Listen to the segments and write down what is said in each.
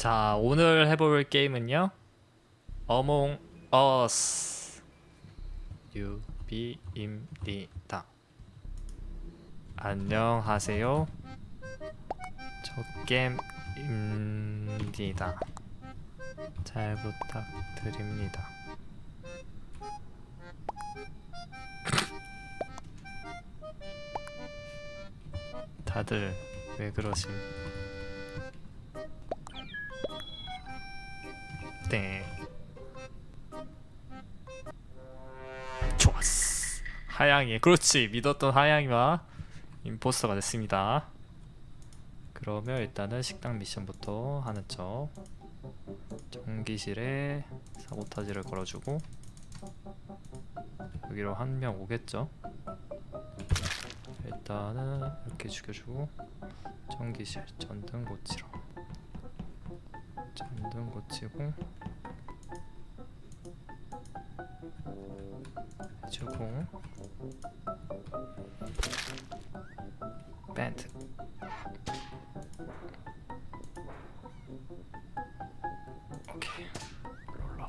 자, 오늘 해볼 게임은요. 어몽 어스 유비입니다. 안녕하세요. 저 게임입니다. 잘 부탁드립니다. 다들 왜 그러심? 하양이. 그렇지. 믿었던 하양이와 임포스터가 됐습니다. 그러면 일단은 식당 미션부터 하는 척. 전기실에 사보타지를 걸어주고 여기로 한 명 오겠죠. 일단은 이렇게 죽여주고 전기실 전등 고치러 전등 고치고 해주고 밴드 오케이 롤러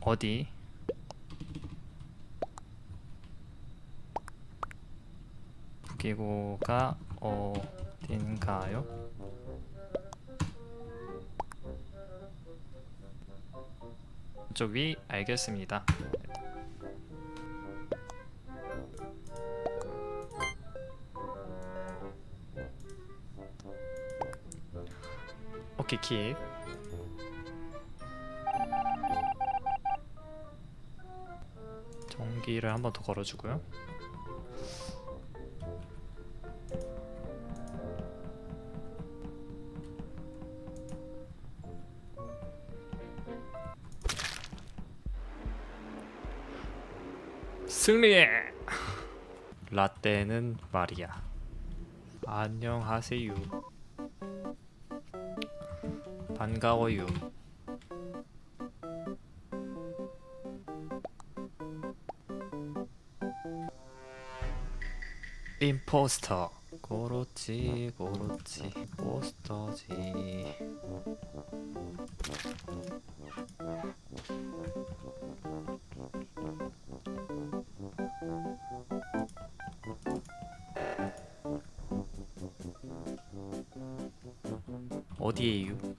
어디 부기고가 어딘가요? 이쪽 위 알겠습니다. 오케이 킵. 전기를 한 번 더 걸어주고요. 승리해! 라떼는 말이야. 안녕하세요. 반가워요. 임포스터. 고로치 고로치 포스터지. 어디에요?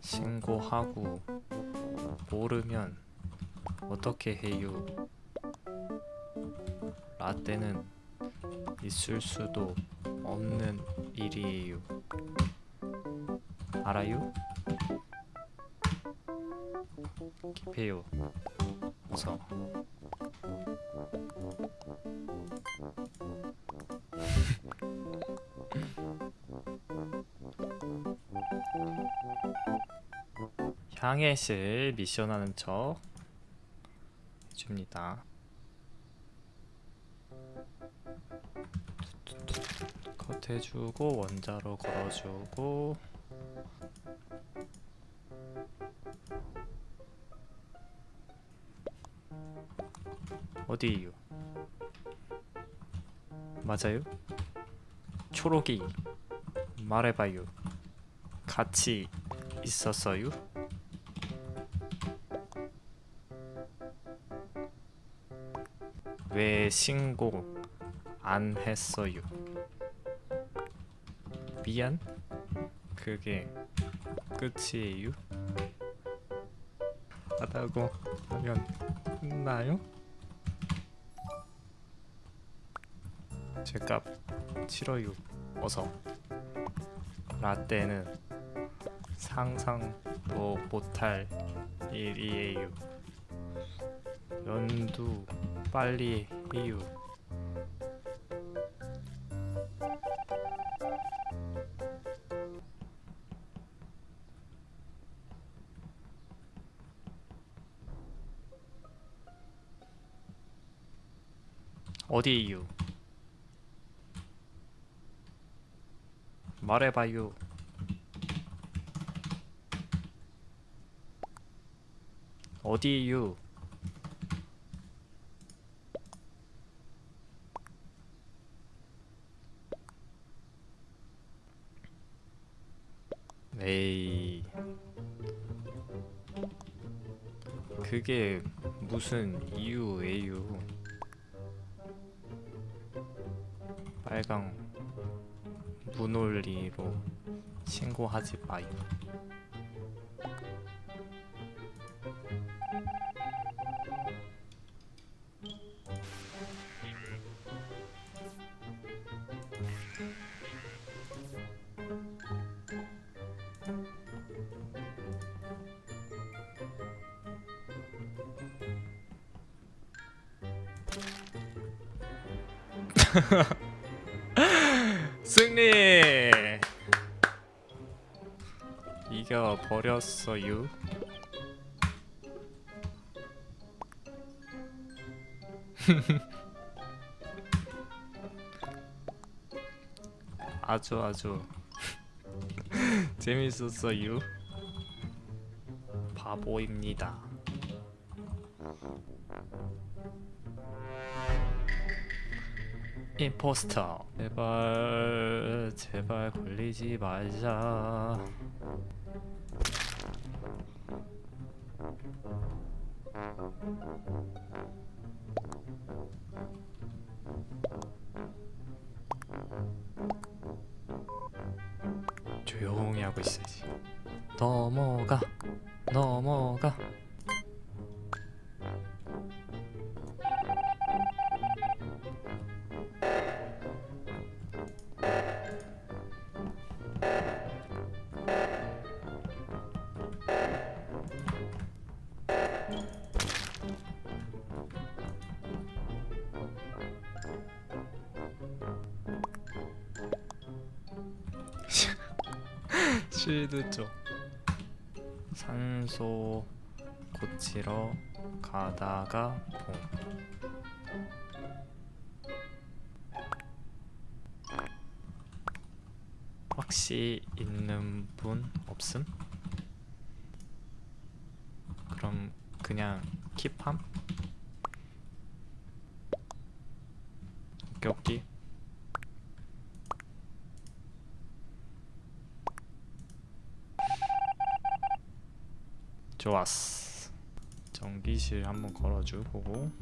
신고하고 모르면 어떻게 해요? 라떼는 있을 수도 없는 일이에요. 알아요? 기페요. 어서. 향해실 미션하는 척 해줍니다. 컷 해주고 원자로 걸어주고 어디에요? 맞아요? 초록이 말해봐요. 같이 있었어요? 왜 신고 안 했어요? 미안? 그게 끝이에요? 하다고 하면 끝나요? 제값 치러요 어서. 라떼는 상상도 못할 일이에요. 연두 빨리 해요. 어디에요? 말해봐요. 어디유 에이. 그게 무슨 이유에요? 빨강. 무논리로 신고하지 마요. 승리! 이겨 버렸어요. 아주 아주 재밌었어요. 바보입니다. 임포스터. 제발 제발 걸리지 말자. 조용히 하고 있어야지. 넘어가 실드 쪽 산소 고치러 가다가 봄 혹시 있는 분 없음? 그럼 그냥 킵함? 오케이 오케이 좋았어. 전기실 한번 걸어주고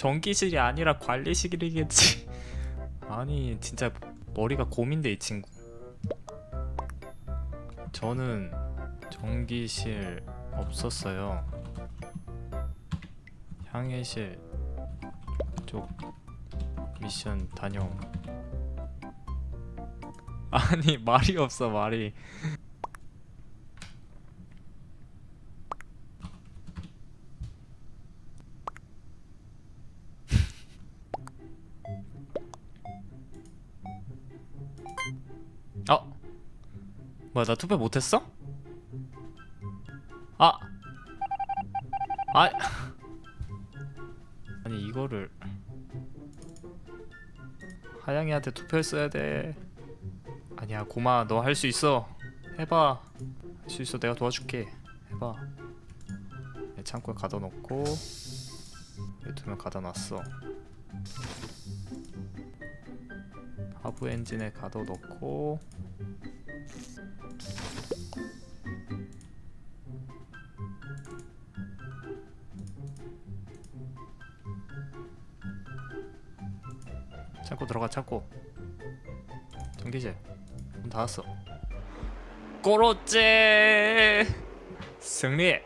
전기실이 아니라 관리실이겠지. 아니 진짜 머리가 고민돼 이 친구. 저는 전기실 없었어요. 향해실 쪽 미션 다녀 아니 말이 없어 말이 뭐야 나 투표 못했어? 아! 아! 아니 이거를. 하양이한테 투표했어야 돼. 아니야 고마. 너 할 수 있어. 해봐. 할 수 있어. 내가 도와줄게. 해봐. 내 창고에 가둬놓고. 유튜브에 가둬놨어. 하부 엔진에 가둬놓고 찾고 들어가 찾고. 전기제 문 닫았어. 꼬로째! 승리